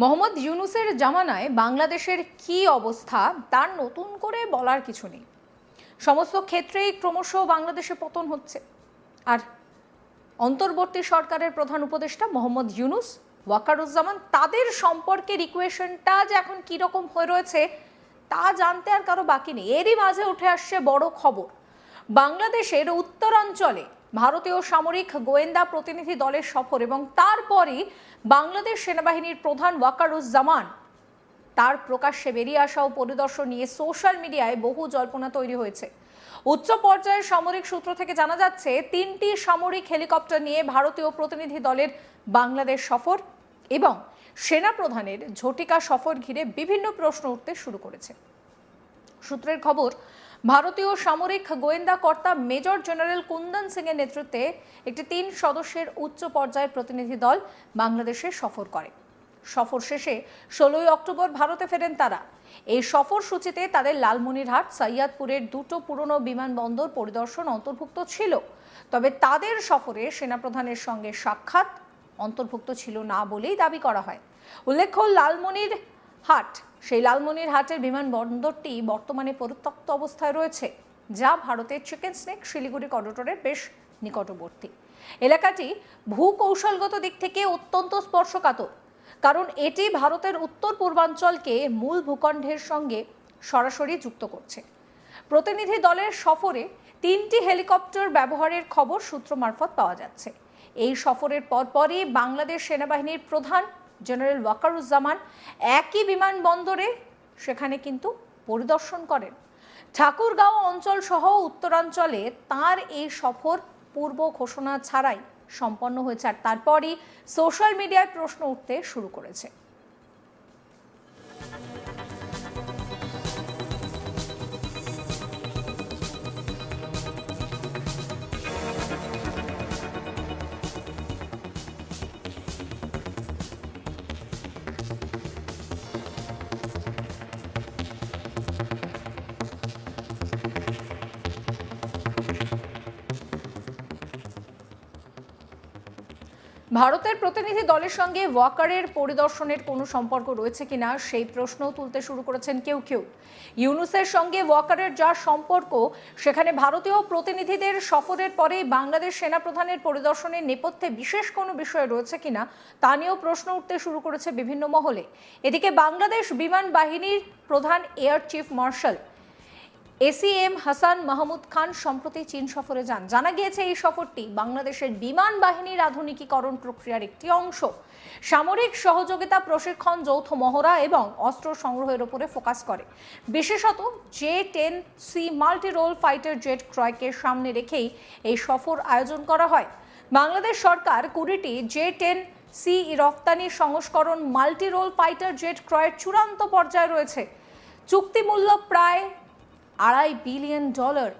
মোহাম্মদ ইউনুসের জামানায় বাংলাদেশের কি অবস্থা, তার নতুন করে বলার কিছু নেই। সমস্ত ক্ষেত্রেই ক্রমশ বাংলাদেশে পতন হচ্ছে। আর অন্তর্বর্তী সরকারের প্রধান উপদেষ্টা মোহাম্মদ ইউনুস, ওয়াকারুজ্জামান, তাদের সম্পর্কের ইকুয়েশনটা যে এখন কীরকম হয়ে রয়েছে, তা জানতে আর কারও বাকি নেই। এরই মাঝে উঠে আসছে বড় খবর। বাংলাদেশের উত্তরাঞ্চলে ভারতীয় সামরিক গোয়েন্দা প্রতিনিধি দলের সফর এবং তারপরই বাংলাদেশ সেনাবাহিনীর প্রধান ওয়াকারুজ্জামান। তার প্রকাশ্যে বেরিয়ে আসা ও পরিদর্শন নিয়ে সোশ্যাল মিডিয়ায় বহু জল্পনা তৈরি হয়েছে। উচ্চ পর্যায়ের সামরিক সূত্র থেকে জানা যাচ্ছে, তিনটি সামরিক হেলিকপ্টার নিয়ে ভারতীয় প্রতিনিধি দলের বাংলাদেশ সফর এবং সেনা প্রধানের ঝটিকা সফর ঘিরে বিভিন্ন প্রশ্ন উঠতে শুরু করেছে। সূত্রের খবর ভারতীয় সামরিক গোয়েন্দা কর্তা মেজর জেনারেল কুন্দন সিং এর নেতৃত্বে একটি তিন সদস্যের উচ্চ পর্যায়ের প্রতিনিধি দল বাংলাদেশে সফর করে। সফর শেষে ষোলোই অক্টোবর ভারতে ফেরেন তারা। এই সফর সূচিতে তাদের লালমনিরহাট, সৈয়াদপুরের দুটো পুরনো বিমানবন্দর পরিদর্শন অন্তর্ভুক্ত ছিল। তবে তাদের সফরে সেনাপ্রধানের সঙ্গে সাক্ষাৎ অন্তর্ভুক্ত ছিল না বলেই দাবি করা হয়। উল্লেখ্য, লালমনির হাট, সেই লালমনির হাটের বিমানবন্দরটি বর্তমানে পরিত্যক্ত অবস্থায় রয়েছে, যা ভারতের চিকেন স্নেক শিলিগুড়ি করিডোরের বেশ নিকটবর্তী। এলাকাটি ভূকৌশলগত দিক থেকে অত্যন্ত স্পর্শকাতর, কারণ এটি ভারতের উত্তর পূর্বাঞ্চলকে মূল ভূখণ্ডের সঙ্গে সরাসরি যুক্ত করছে। প্রতিনিধি দলের সফরে তিনটি হেলিকপ্টার ব্যবহারের খবর সূত্র মারফত পাওয়া যাচ্ছে। এই সফরের পরপরই বাংলাদেশ সেনাবাহিনীর প্রধান জেনারেল ওয়াকারুজ্জামান একই বিমানবন্দরে সেখানে কিন্তু পরিদর্শন করেন। ঠাকুরগাঁও অঞ্চল সহ উত্তরাঞ্চলে তার এই সফর পূর্ব ঘোষণা ছাড়াই সম্পন্ন হয়েছে। আর তারপরই সোশ্যাল মিডিয়ায় প্রশ্ন উঠতে শুরু করেছে। ভারতের প্রতিনিধি দলের সঙ্গে ওয়াকারের পরিদর্শনের কোনো সম্পর্ক রয়েছে কিনা সেই প্রশ্নও তুলতে শুরু করেছেন কেউ কেউ। ইউনুসের সঙ্গে ওয়াকারের যা সম্পর্ক, সেখানে ভারতীয় প্রতিনিধিদের সফরের পরে বাংলাদেশ সেনাপ্রধানের পরিদর্শনের নেপথ্যে বিশেষ কোনো বিষয় রয়েছে কিনা তা নিয়েও প্রশ্ন উঠতে শুরু করেছে বিভিন্ন মহলে। এদিকে বাংলাদেশ বিমান বাহিনীর প্রধান air chief marshal ACM Hasan Mahmud Khan সম্প্রতি চীন সফরে যান। জানা গিয়েছে এই সফরটি বাংলাদেশের বিমান বাহিনীর আধুনিকীকরণ প্রক্রিয়ার একটি অংশ। সামরিক সহযোগিতা প্রশিক্ষণ যৌথ মহড়া এবং অস্ত্র সংগ্রহের উপরে ফোকাস করে। বিশেষত J ten C multi role fighter jet ক্রয়কে সামনে রেখেই এই সফর আয়োজন করা হয়। বাংলাদেশ সরকার কুড়িটি জে টেন সি রফতানি সংস্করণ মাল্টি রোল ফাইটার জেট ক্রয়ের চূড়ান্ত পর্যায়ে রয়েছে। চুক্তি মূল্য প্রায় আড়াই বিলিয়ন ডলার।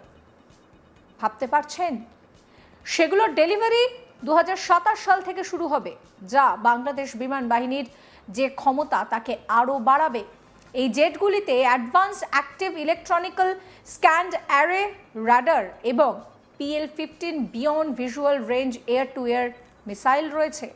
ভাবতে পারছেন? সেগুলোর ডেলিভারি দু হাজার সাতাশ সাল থেকে শুরু হবে, যা বাংলাদেশ বিমান বাহিনীর যে ক্ষমতা তাকে আরও বাড়াবে। এই জেটগুলিতে advance active electronically scanned array radar এবং PL fifteen beyond visual range air to air missile রয়েছে।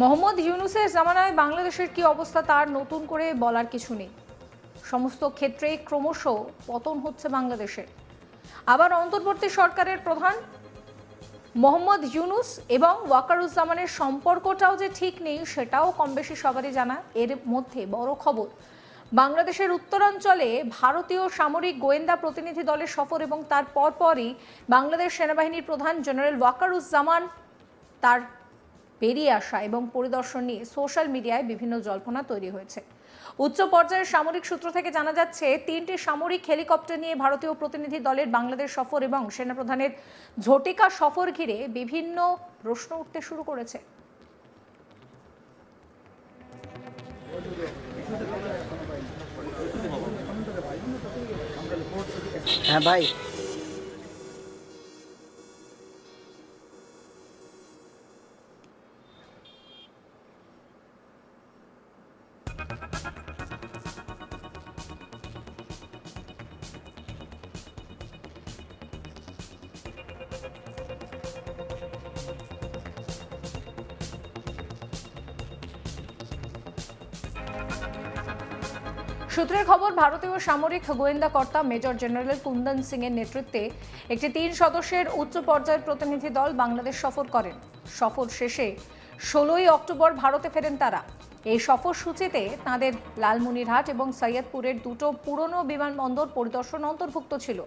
মোহাম্মদ ইউনুসের জামানায় বাংলাদেশের কি অবস্থা তার নতুন করে বলার কিছু নেই। সমস্ত ক্ষেত্রে ক্রমশ পতন হচ্ছে বাংলাদেশের। আবার অন্তর্বর্তী সরকারের প্রধান মোহাম্মদ ইউনুস এবং ওয়াকারুজ্জামানের সম্পর্কটাও যে ঠিক নেই সেটাও কম বেশি সবারই জানা। এর মধ্যে বড় খবর, বাংলাদেশের উত্তরাঞ্চলে ভারতীয় সামরিক গোয়েন্দা প্রতিনিধি দলের সফর এবং তার পরপরই বাংলাদেশ সেনাবাহিনীর প্রধান জেনারেল ওয়াকারুজ্জামান তার বেরিয়ে আসা এবং পরিদর্শন নিয়ে সোশ্যাল মিডিয়ায় বিভিন্ন জল্পনা তৈরি হয়েছে। উচ্চ পর্যায়ের সামরিক সূত্র থেকে জানা যাচ্ছে, তিনটি সামরিক হেলিকপ্টার নিয়ে ভারতীয় প্রতিনিধি দলের বাংলাদেশ সফর এবং সেনাপ্রধানের ঝটিকা সফর ঘিরে বিভিন্ন প্রশ্ন উঠতে শুরু করেছে। হ্যাঁ ভাই। সূত্রের খবর, ভারতীয় সামরিক গোয়েন্দা কর্তা মেজর জেনারেল কুন্দন সিং এর নেতৃত্বে একটি তিন সদস্যের উচ্চ পর্যায়ের প্রতিনিধি দল বাংলাদেশ সফর করেন। সফর শেষে ষোলোই অক্টোবর ভারতে ফেরেন তারা। এই সফর সূচিতে তাঁদের লালমনিরহাট এবং সৈয়দপুরের দুটো পুরনো বিমানবন্দর পরিদর্শন অন্তর্ভুক্ত ছিল।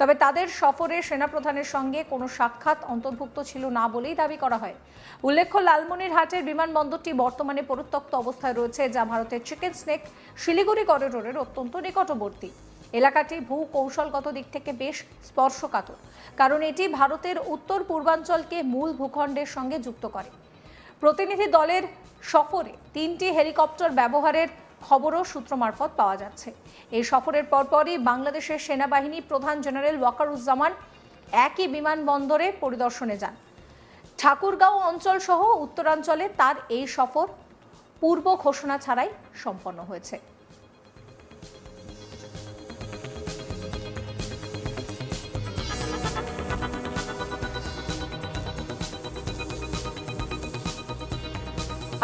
তবে তাদের সফরে সেনাপ্রধানের সঙ্গে কোনো সাক্ষাৎ অন্তর্ভুক্ত ছিল না বলেই দাবি করা হয়। উল্লেখ্য, লালমনিরহাটের বিমানবন্দরটি বর্তমানে পরিত্যক্ত অবস্থায় রয়েছে, যা ভারতের চিকেন স্নেক শিলিগুড়ি করিডোরের অত্যন্ত নিকটবর্তী। এলাকাটি ভূ কৌশলগত দিক থেকে বেশ স্পর্শকাতর, কারণ এটি ভারতের উত্তর পূর্বাঞ্চলকে মূল ভূখণ্ডের সঙ্গে যুক্ত করে। প্রতিনিধি দলের সফরে তিনটি হেলিকপ্টার ব্যবহারের খবরও সূত্র মারফত পাওয়া যাচ্ছে। এই সফরের পরপরই বাংলাদেশের সেনাবাহিনী প্রধান জেনারেল ওয়াকারুজ্জামান একই বিমানবন্দরে পরিদর্শনে যান। ঠাকুরগাঁও অঞ্চল সহ উত্তরাঞ্চলে তার এই সফর পূর্ব ঘোষণা ছাড়াই সম্পন্ন হয়েছে।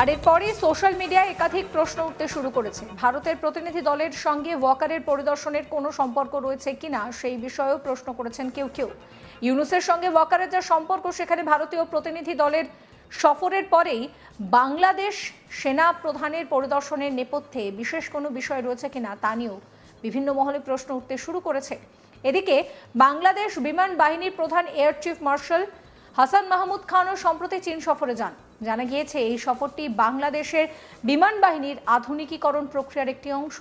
আর এরপরই সোশ্যাল মিডিয়ায় একাধিক প্রশ্ন উঠতে শুরু করেছে। ভারতের প্রতিনিধি দলের সঙ্গে ওয়াকারের পরিদর্শনের কোনো সম্পর্ক রয়েছে কিনা সেই বিষয়েও প্রশ্ন করেছেন কেউ কেউ। ইউনুসের সঙ্গে ওয়াকারের যা সম্পর্ক, সেখানে ভারতীয় প্রতিনিধি দলের সফরের পরেই বাংলাদেশ সেনা প্রধানের পরিদর্শনের নেপথ্যে বিশেষ কোনো বিষয় রয়েছে কিনা তা নিয়েও বিভিন্ন মহলে প্রশ্ন উঠতে শুরু করেছে। এদিকে বাংলাদেশ বিমান বাহিনীর প্রধান air chief marshal Hasan Mahmud খানও সম্প্রতি চীন সফরে যান। জানা গিয়েছে, এই সফরটি বাংলাদেশের বিমান বাহিনীর আধুনিকীকরণ প্রক্রিয়ার একটি অংশ।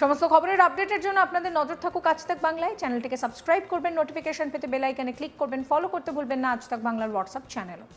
সমস্ত খবরের আপডেটের জন্য আপনাদের নজর থাকুক আজ তাক বাংলায়। চ্যানেলটিকে সাবস্ক্রাইব করবেন, নোটিফিকেশন পেতে বেল আইকনে ক্লিক করবেন, ফলো করতে ভুলবেন না। আজ তাক বাংলার হোয়াটসঅ্যাপ চ্যানেলও।